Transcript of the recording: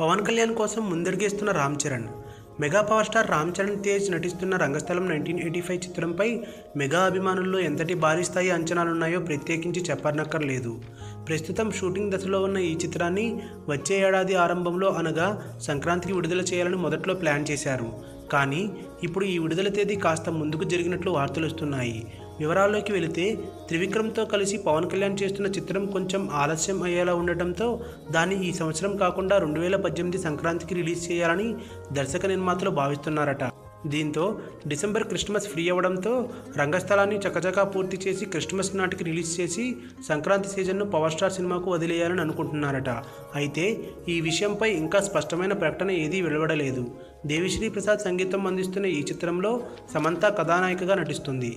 పవన్ కళ్యాణ్ కోసం ముందడుగేస్తున్న Ram Charan mega power star Ram Charan Tej నటిస్తున్న Rangasthalam nineteen eighty five చిత్రంపై mega అభిమానుల్లో ఎంతటి భారీ స్థాయి అంచనాలున్నాయో ప్రత్యేకించి చెప్పనక్కర్లేదు. ప్రస్తుతం షూటింగ్ దశలో ఉన్న ఈ చిత్రాన్ని వచ్చే ఏడాది ఆరంభంలో అనగా సంక్రాంతికి విడుదల చేయాలని మొదట్లో ప్లాన్ చేశారు. కానీ ఇప్పుడు ఈ విడుదల తేదీ కాస్త ముందుకు జరిగినట్లు వార్తలు వస్తున్నాయి. వివరాల్లోకి వెళితే త్రివిక్రమ్తో కలిసి పవన్ కళ్యాణ్ చేస్తున్న చిత్రం కొంచెం ఆలస్యం అయ్యేలా ఉండటంతో దాన్ని ఈ సంవత్సరం కాకుండా రెండు వేల పద్దెనిమిది సంక్రాంతికి రిలీజ్ చేయాలని దర్శక నిర్మాతలు భావిస్తున్నారట. దీంతో డిసెంబర్ క్రిస్మస్ ఫ్రీ అవ్వడంతో రంగస్థలాన్ని చకచకా పూర్తి చేసి క్రిస్మస్ నాటికి రిలీజ్ చేసి సంక్రాంతి సీజన్ను పవర్ స్టార్ సినిమాకు వదిలేయాలని అనుకుంటున్నారట. అయితే ఈ విషయంపై ఇంకా స్పష్టమైన ప్రకటన ఏదీ వెలువడలేదు. దేవిశ్రీ ప్రసాద్ సంగీతం అందిస్తున్న ఈ చిత్రంలో సమంత కథానాయికగా నటిస్తుంది.